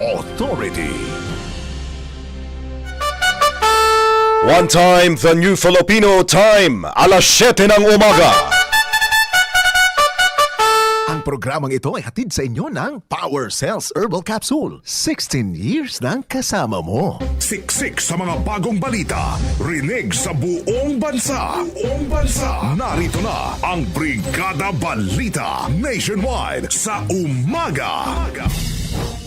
Authority. One time, the new Filipino time, alas 7 ng umaga. Ang programang ito ay hatid sa inyo ng Power Cells Herbal Capsule. 16 years ng kasama mo. Siksik sa mga bagong balita. Rinig sa buong bansa. Buong bansa. Narito na ang Brigada Balita Nationwide sa umaga.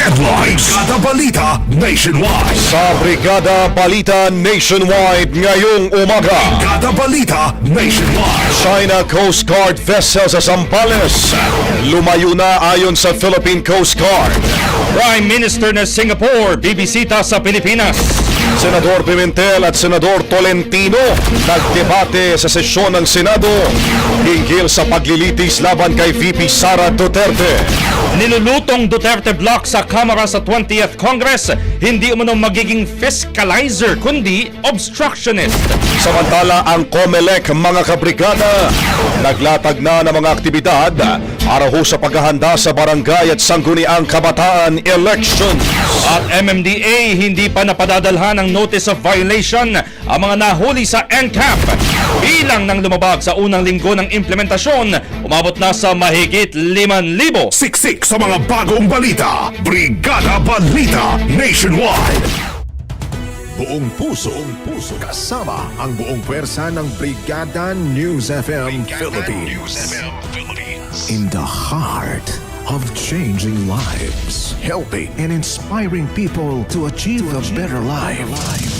Headlines. Brigada Balita Nationwide. Sa Brigada Balita Nationwide ngayong umaga. Brigada Balita Nationwide. China Coast Guard vessel sa Zambales. Lumayo na ayon sa Philippine Coast Guard. Prime Minister ng Singapore, bibisita sa Pilipinas. Senador Pimentel at Senador Tolentino nagdebate sa sesyon ng Senado hinggil sa paglilitis laban kay VP Sara Duterte. Nilulutong Duterte Block sa Kamara sa 20th Congress, hindi umano magiging fiscalizer kundi obstructionist. Samantala ang COMELEC mga kabrigada naglatag na ng mga aktibidad para ho sa paghahanda sa barangay at sangguniang kabataan elections. At MMDA hindi pa napadadalhan ng notice of violation ang mga nahuli sa NCAP. Bilang ng lumabag sa unang linggo ng implementasyon, umabot na sa mahigit 5,000. Siksik sa mga bagong balita. Brigada Balita Nationwide. Buong puso, buong puso kasama ang buong pwersa ng Brigada News FM Philippines. In the heart of changing lives, helping and inspiring people to achieve a better life.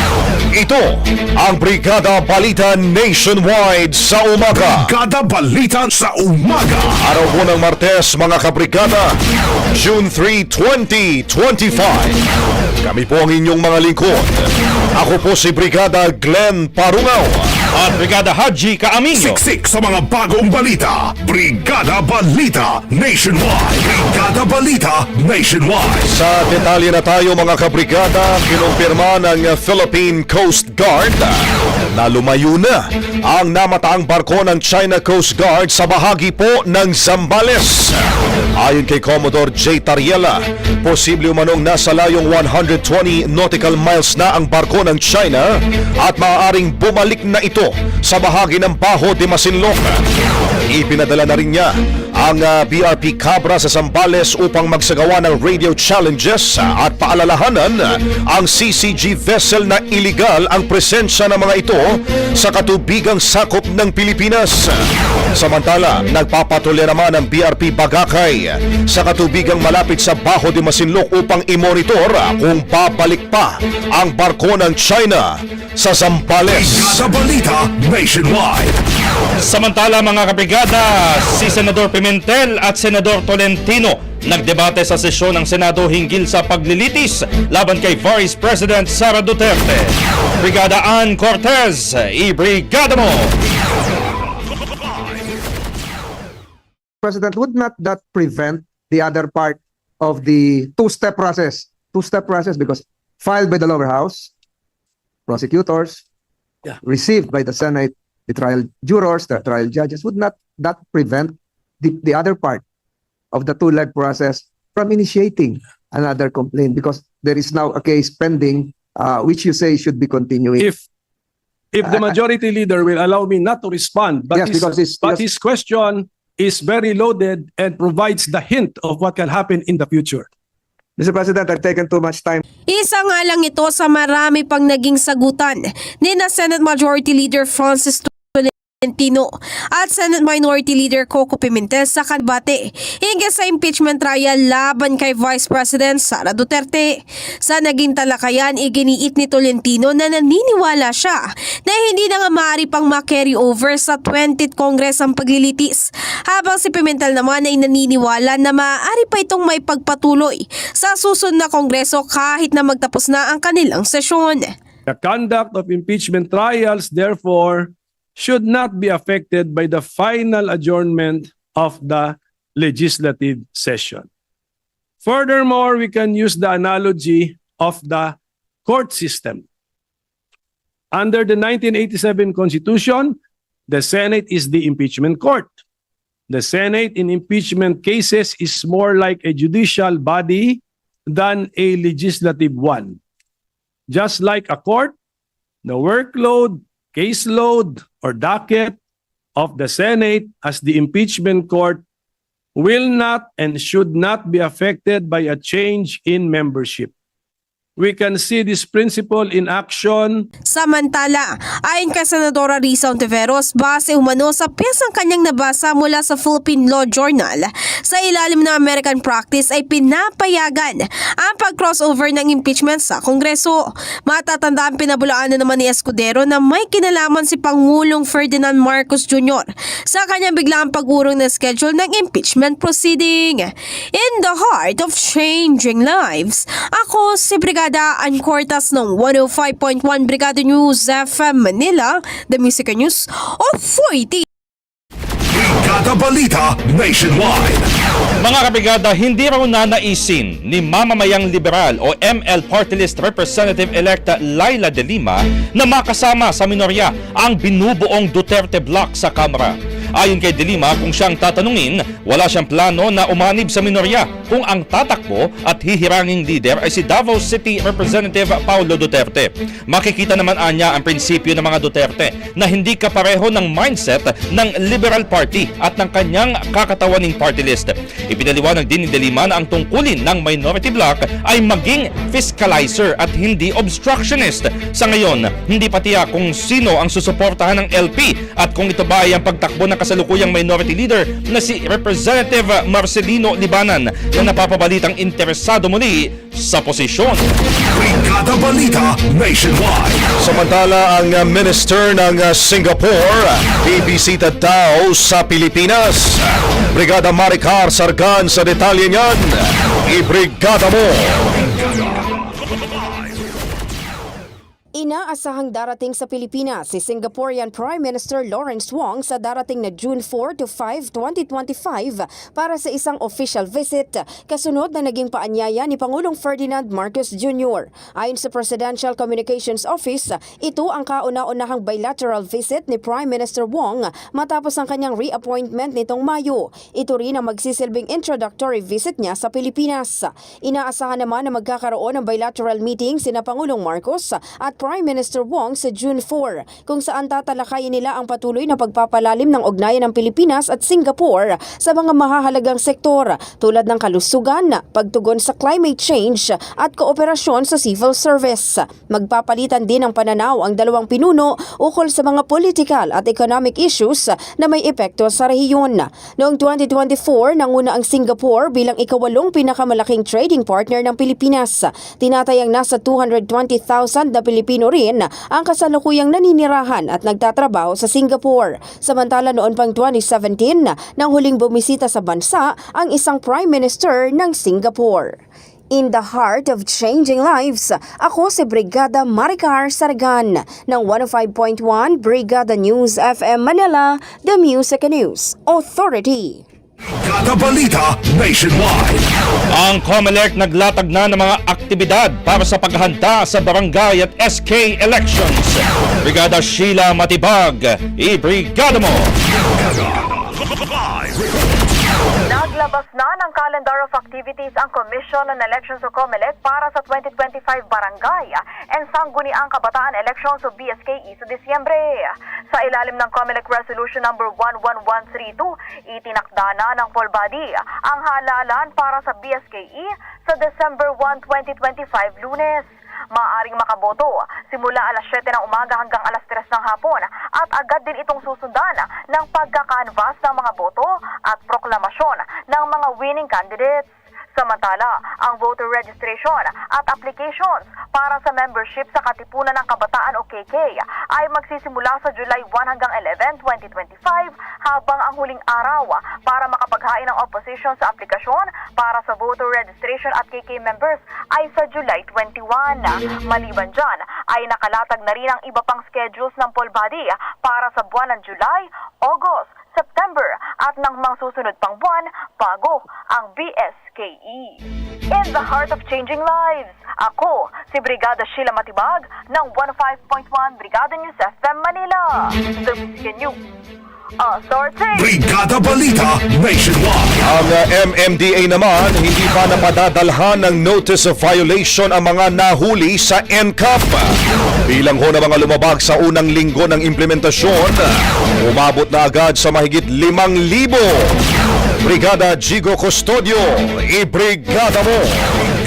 Ito ang Brigada Balita Nationwide sa umaga. Brigada Balita sa umaga. Araw po ng Martes mga kabrigada, June 3, 2025. Kami po ang inyong mga lingkod. Ako po si Brigada Glenn Parungaw. At Brigada Haji Kaaminyo. Siksik sa mga bagong balita. Brigada Balita Nationwide. Brigada Balita Nationwide. Sa detalye na tayo mga kabrigada, kinumpirma ng Philippine Coast Guard na lumayo na ang namataang barko ng China Coast Guard sa bahagi po ng Zambales. Ayon kay Commodore J. Tariela, posible umanong nasa layong 120 nautical miles na ang barko ng China at maaaring bumalik na ito sa bahagi ng Baho de Masinloc. Ibig pinadala na rin niya ang ah, BRP Cabra sa Zambales upang magsagawa ng radio challenges at paalalahanan ah, ang CCG vessel na iligal ang presensya ng mga ito sa katubigang sakop ng Pilipinas. Samantala, nagpapatulya naman ang BRP Bagakay sa katubigang malapit sa Baho de Masinloc upang imonitor kung babalik pa ang barko ng China sa Zambales. Brigada Balita Nationwide. Samantala mga kabrigada, si Senador Pimentel at Senador Tolentino nagdebate sa sesyon ng Senado hinggil sa paglilitis laban kay Vice President Sara Duterte. Brigada Ann Cortez, i-brigada mo! President, would not that prevent the other part of the two-step process? Two-step process because filed by the lower house, prosecutors, received by the Senate, the trial jurors, the trial judges, would not that prevent the, the other part of the two-leg process from initiating another complaint because there is now a case pending uh, which you say should be continuing. if if the majority leader will allow me not to respond, but, Yes, his, because it's- but because- his question is very loaded and provides the hint of what can happen in the future. Mr. President, I've taken too much time. Isa nga lang ito sa marami pang naging sagutan ni na Senate Majority Leader Francis Tolentino at Senate Minority Leader Coco Pimentel sa kanbate hinggil sa impeachment trial laban kay Vice President Sara Duterte. Sa naging talakayan, iginiit ni Tolentino na naniniwala siya na hindi na nga maaari pang ma-carry over sa 20th Congress ang paglilitis. Habang si Pimentel naman ay naniniwala na maaari pa itong may pagpatuloy sa susunod na Kongreso kahit na magtapos na ang kanilang sesyon. The conduct of impeachment trials, therefore, should not be affected by the final adjournment of the legislative session. Furthermore, we can use the analogy of the court system. Under the 1987 Constitution, the Senate is the impeachment court. The Senate in impeachment cases is more like a judicial body than a legislative one. Just like a court, the workload, caseload, or docket of the Senate as the impeachment court will not and should not be affected by a change in membership. We can see this principle in action Samantala, ayon kay Senadora Risa Ontiveros, base umano sa piyesang kanyang nabasa mula sa Philippine Law Journal, sa ilalim ng American practice ay pinapayagan ang pag-crossover ng impeachment sa Kongreso. Matatandaan pinabulaan na naman ni Escudero na may kinalaman si Pangulong Ferdinand Marcos Jr. sa kanyang biglang pag-urong na schedule ng impeachment proceeding. In the heart of changing lives, ako si Brigada Ann Cortas ng 105.1 Brigada News FM Manila, The Music News Authority. Brigada Balita Nationwide. Mga kabrigada, hindi raw nanaisin ni mamamayang liberal o ML Party List Representative-elect Laila De Lima na makasama sa minorya ang binubuong Duterte Block sa Kamara. Ayon kay De Lima, kung siyang tatanungin, wala siyang plano na umanib sa minorya kung ang tatakbo at hihiranging leader ay si Davao City Representative Paulo Duterte. Makikita naman anya ang prinsipyo ng mga Duterte na hindi kapareho ng mindset ng Liberal Party at ng kanyang kakatawaning party list. Ipinaliwanag din ni De Lima na ang tungkulin ng minority bloc ay maging fiscalizer at hindi obstructionist. Sa ngayon, hindi pa tiyak kung sino ang susuportahan ng LP at kung ito ba ay ang pagtakbo ng kasalukuyang minority leader na si Representative Marcelino Libanan na napapabalitang interesado muli sa posisyon. Brigada Balita Nationwide. Samantala ang minister ng Singapore, bibisita daw sa Pilipinas. Brigada Maricar Sargan sa detalye niyan. Ibrigada mo! Inaasahang darating sa Pilipinas si Singaporean Prime Minister Lawrence Wong sa darating na June 4 to 5, 2025 para sa isang official visit kasunod na naging paanyaya ni Pangulong Ferdinand Marcos Jr. Ayon sa Presidential Communications Office, ito ang kauna-unahang bilateral visit ni Prime Minister Wong matapos ang kanyang reappointment nitong Mayo. Ito rin ang magsisilbing introductory visit niya sa Pilipinas. Inaasahan naman na magkakaroon ng bilateral meeting sina Pangulong Marcos at Prime Prime Minister Wong sa June 4 kung saan tatalakayin nila ang patuloy na pagpapalalim ng ugnayan ng Pilipinas at Singapore sa mga mahahalagang sektor tulad ng kalusugan, pagtugon sa climate change at kooperasyon sa civil service. Magpapalitan din ng pananaw ang dalawang pinuno ukol sa mga political at economic issues na may epekto sa rehiyon. Noong 2024, nanguna ang Singapore bilang ikawalong pinakamalaking trading partner ng Pilipinas. Tinatayang nasa 220,000 na Pilipino rin ang kasalukuyang naninirahan at nagtatrabaho sa Singapore. Samantala noon pang 2017, nang huling bumisita sa bansa ang isang Prime Minister ng Singapore. In the heart of changing lives, ako si Brigada Maricar Sargan ng 105.1 Brigada News FM Manila, The Music News Authority. Kada balita nationwide. Ang COMELEC naglatag na ng mga aktibidad para sa paghahanda sa barangay at SK elections. Brigada Sheila Matibag, i-brigada mo! Naglabas na ng calendar of activities ang Commission on Elections o COMELEC para sa 2025 Barangay and Sangguniang Kabataan Elections o BSKE sa Disyembre. Sa ilalim ng COMELEC Resolution number 11132, itinakda na ng full body ang halalan para sa BSKE sa December 1, 2025 lunes. Maaring makaboto simula alas 7 ng umaga hanggang alas 3 ng hapon at agad din itong susundan ng pagkakanvas ng mga boto at proklamasyon ng mga winning candidates. Samantala, ang voter registration at applications para sa membership sa Katipunan ng Kabataan o KK ay magsisimula sa July 1 hanggang 11, 2025 habang ang huling araw para makapaghain ng opposition sa aplikasyon para sa voter registration at KK members ay sa July 21. Maliban dyan, ay nakalatag na rin ang iba pang schedules ng poll body para sa buwan ng July, August, at ng mga susunod pang buwan bago ang BSKE. In the heart of changing lives, ako si Brigada Sheila Matibag ng 105.1 Brigada News FM Manila. The Music News Authority. Brigada Balita Nationwide. Ang uh, MMDA naman, hindi pa napadadalhan ng notice of violation ang mga nahuli sa NCAP. Bilang ho na mga lumabag sa unang linggo ng implementasyon, umabot na agad sa mahigit 5,000. Brigada Jigo Custodio, i-brigada mo!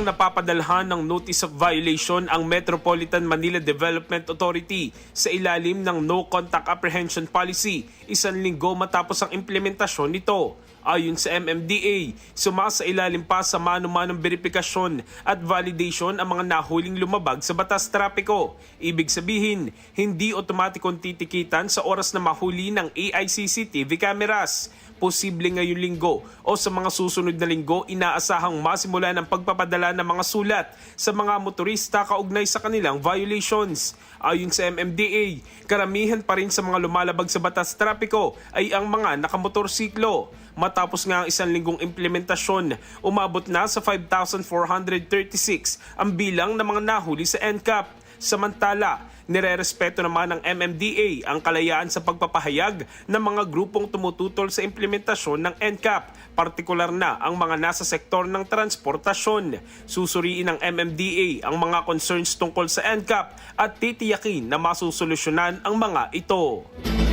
Pang napapadalhan ng Notice of Violation ang Metropolitan Manila Development Authority sa ilalim ng No Contact Apprehension Policy isang linggo matapos ang implementasyon nito. Ayon sa MMDA, sumasa ilalim pa sa mano-manong verifikasyon at validation ang mga nahuling lumabag sa batas trapiko. Ibig sabihin, hindi otomatikong titikitan sa oras na mahuli ng AICC TV cameras posible ngayong linggo o sa mga susunod na linggo inaasahang masimula ng pagpapadala ng mga sulat sa mga motorista kaugnay sa kanilang violations. Ayon sa MMDA, karamihan pa rin sa mga lumalabag sa batas trapiko ay ang mga nakamotorsiklo. Matapos nga ang isang linggong implementasyon, umabot na sa 5,436 ang bilang ng mga nahuli sa NCAP. Samantala, Nirerespeto naman ng MMDA ang kalayaan sa pagpapahayag ng mga grupong tumututol sa implementasyon ng NCAP, partikular na ang mga nasa sektor ng transportasyon. Susuriin ng MMDA ang mga concerns tungkol sa NCAP at titiyakin na masusolusyonan ang mga ito.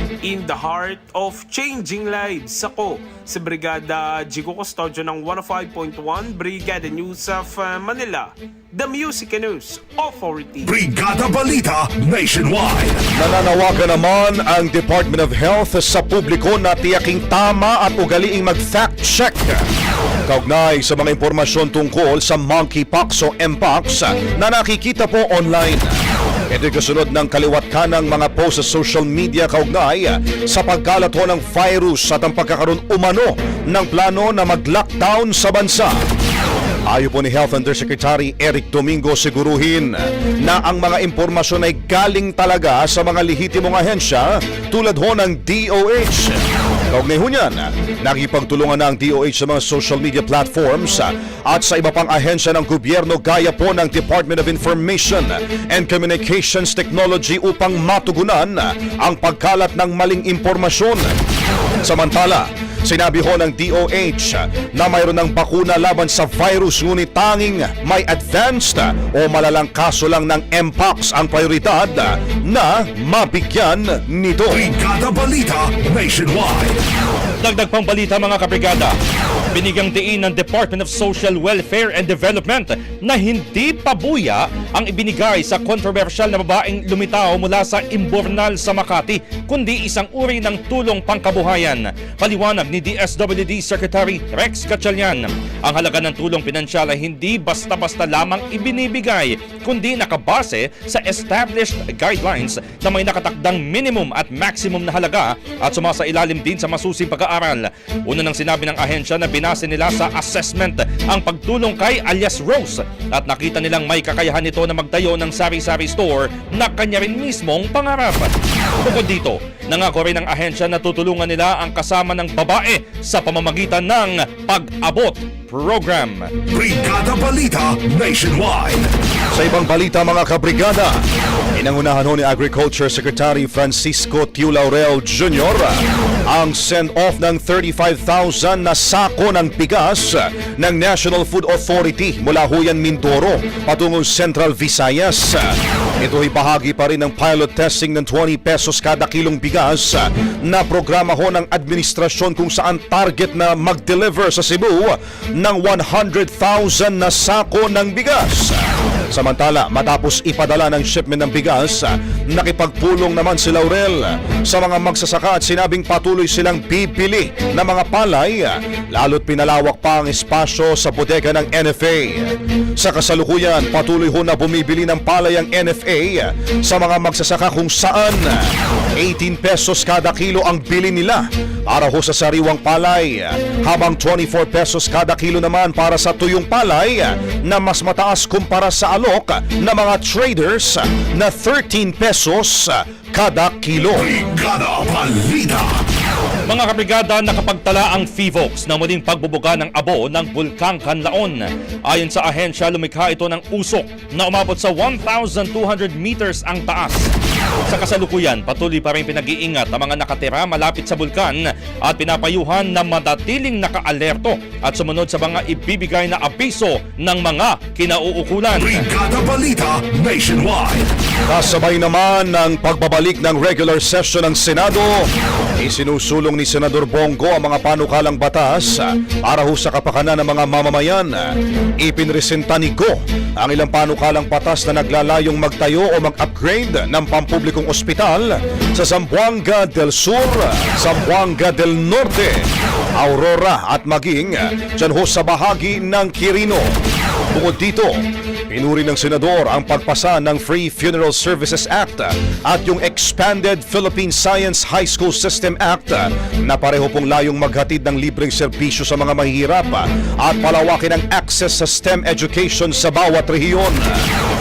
In the heart of changing lives, ako si Brigada Jigo Custodio ng 105.1 Brigada News of uh, Manila, The Music and News Authority. Brigada Balita Nationwide. Nananawagan naman ang Department of Health sa publiko na tiyaking tama at ugaliing mag-fact check. Kaugnay sa mga impormasyon tungkol sa monkeypox o mpox na nakikita po online. Ito'y kasunod ng kaliwat ka ng mga post sa social media kaugnay sa pagkalat ho ng virus at ang pagkakaroon umano ng plano na mag-lockdown sa bansa. Ayo po ni Health Undersecretary Eric Domingo siguruhin na ang mga impormasyon ay galing talaga sa mga lehitimong ahensya tulad ho ng DOH. Kaugnay ho niyan, nakipagtulungan na ang DOH sa mga social media platforms at sa iba pang ahensya ng gobyerno gaya po ng Department of Information and Communications Technology upang matugunan ang pagkalat ng maling impormasyon. Samantala, Sinabi ho ng DOH na mayroon ng bakuna laban sa virus ngunit tanging may advanced o malalang kaso lang ng Mpox ang prioridad na mabigyan nito. Brigada Balita Nationwide. Dagdag pang balita mga kabrigada. Binigyang diin ng Department of Social Welfare and Development na hindi pabuya ang ibinigay sa kontrobersyal na babaeng lumitaw mula sa Imbornal sa Makati, kundi isang uri ng tulong pangkabuhayan. Paliwanag ni DSWD Secretary Rex Gatchalian, ang halaga ng tulong pinansyal ay hindi basta-basta lamang ibinibigay, kundi nakabase sa established guidelines na may nakatakdang minimum at maximum na halaga at sumasa ilalim din sa masusing pag-aaral. Una nang sinabi ng ahensya na binase nila sa assessment ang pagtulong kay alias Rose at nakita nilang may kakayahan nito na magtayo ng sari-sari store na kanya rin mismong pangarap. Bukod dito, nangako rin ang ahensya na tutulungan nila ang kasama ng babae sa pamamagitan ng pag-abot program. Brigada Balita Nationwide. Sa ibang balita mga kabrigada, inangunahan ho ni Agriculture Secretary Francisco Tiu Laurel Jr. ang send-off ng 35,000 na sako ng bigas ng National Food Authority mula Huyan Mindoro patungong Central Visayas. Ito ay bahagi pa rin ng pilot testing ng 20 pesos kada kilong bigas na programa ho ng administrasyon kung saan target na mag-deliver sa Cebu ng 100,000 na sako ng bigas. Samantala, matapos ipadala ng shipment ng bigas, nakipagpulong naman si Laurel. Sa mga magsasaka at sinabing patuloy silang bibili ng mga palay, lalo't pinalawak pa ang espasyo sa bodega ng NFA. Sa kasalukuyan, patuloy ho na bumibili ng palay ang NFA sa mga magsasaka kung saan. 18 pesos kada kilo ang bili nila para ho sa sariwang palay, habang 24 pesos kada kilo naman para sa tuyong palay na mas mataas kumpara sa alok ng mga traders na 13 pesos kada kilo. Brigada Balita. Mga kabrigada, nakapagtala ang FIVOX na muling pagbubuga ng abo ng Bulkang Kanlaon. Ayon sa ahensya, lumikha ito ng usok na umabot sa 1,200 meters ang taas. Sa kasalukuyan, patuloy pa rin pinag-iingat ang mga nakatira malapit sa bulkan at pinapayuhan na madatiling nakaalerto at sumunod sa mga ibibigay na abiso ng mga kinauukulan. Brigada Balita Nationwide. Kasabay naman ng pagbabalik ng regular session ng Senado, isinusulong ni Senador Bongo ang mga panukalang batas para ho sa kapakanan ng mga mamamayan. Ipinresenta ni Go ang ilang panukalang batas na naglalayong magtayo o mag-upgrade ng pampublikong ospital sa Zamboanga del Sur, Zamboanga del Norte, Aurora at maging dyan ho sa bahagi ng Quirino. Bukod dito, Pinuri ng senador ang pagpasa ng Free Funeral Services Act at yung Expanded Philippine Science High School System Act na pareho pong layong maghatid ng libreng serbisyo sa mga mahihirap at palawakin ang access sa STEM education sa bawat rehiyon.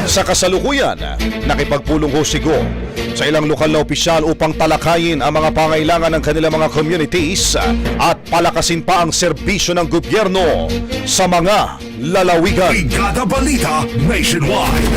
Sa kasalukuyan, nakipagpulong ho si Go sa ilang lokal na opisyal upang talakayin ang mga pangailangan ng kanilang mga communities at palakasin pa ang serbisyo ng gobyerno sa mga lalawigan. Brigada Balita Nationwide.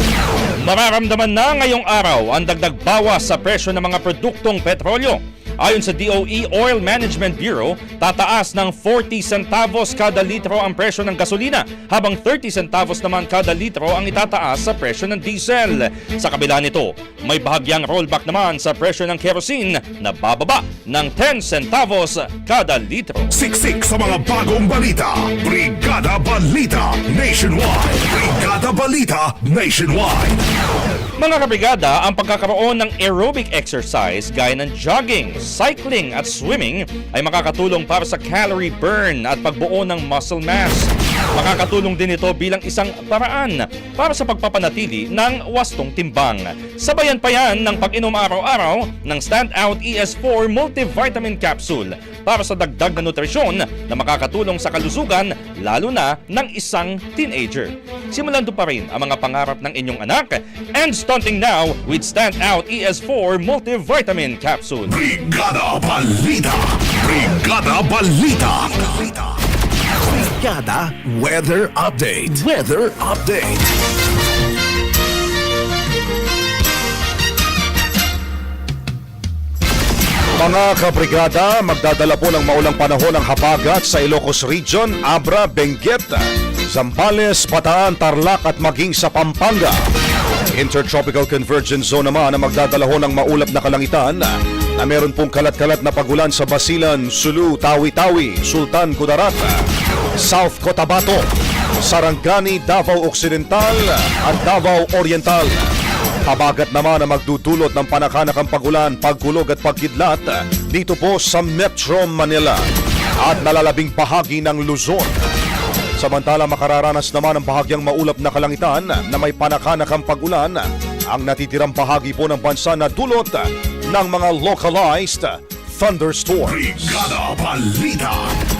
Mararamdaman na ngayong araw ang dagdag bawas sa presyo ng mga produktong petrolyo. Ayon sa DOE Oil Management Bureau, tataas ng 40 centavos kada litro ang presyo ng gasolina, habang 30 centavos naman kada litro ang itataas sa presyo ng diesel. Sa kabila nito, may bahagyang rollback naman sa presyo ng kerosene na bababa ng 10 centavos kada litro. Siksik sa mga bagong balita. Brigada Balita Nationwide. Brigada Balita Nationwide. Mga kabrigada, ang pagkakaroon ng aerobic exercise gaya ng jogging, cycling at swimming ay makakatulong para sa calorie burn at pagbuo ng muscle mass. Makakatulong din ito bilang isang paraan para sa pagpapanatili ng wastong timbang. Sabayan pa yan ng pag-inom araw-araw ng Standout ES4 Multivitamin Capsule para sa dagdag na nutrisyon na makakatulong sa kalusugan lalo na ng isang teenager. Simulan pa rin ang mga pangarap ng inyong anak and stunting now with Standout ES4 Multivitamin Capsule. Brigada Balita. Brigada Balita. Brigada Weather Update. Weather Update. Mga kabrigada, magdadala po ng maulang panahon ang habagat sa Ilocos Region, Abra, Benguet, Zambales, Bataan, Tarlac at maging sa Pampanga. Intertropical Convergence Zone naman ang magdadala ho ng maulap na kalangitan na meron pong kalat-kalat na pagulan sa Basilan, Sulu, Tawi-Tawi, Sultan Kudarat, South Cotabato, Sarangani, Davao Occidental at Davao Oriental. Habagat naman ang magdudulot ng panakanakang pagulan, pagkulog at pagkidlat dito po sa Metro Manila at nalalabing bahagi ng Luzon. Samantala makararanas naman ang bahagyang maulap na kalangitan na may panakanakang pagulan ang natitirang bahagi po ng bansa na dulot ng mga localized thunderstorms. Brigada Balita.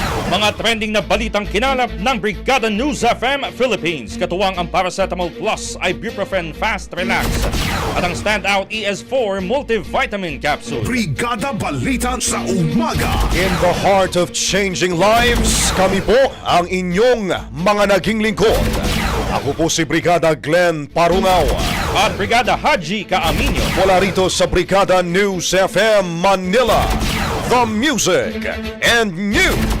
Mga trending na balitang kinalap ng Brigada News FM Philippines. Katuwang ang Paracetamol Plus Ibuprofen Fast Relax at ang Standout ES4 Multivitamin Capsule. Brigada Balita sa umaga. In the heart of changing lives, kami po ang inyong mga naging lingkod. Ako po si Brigada Glenn Parungaw. At Brigada Haji Kaaminyo. Mula rito sa Brigada News FM Manila, the Music and News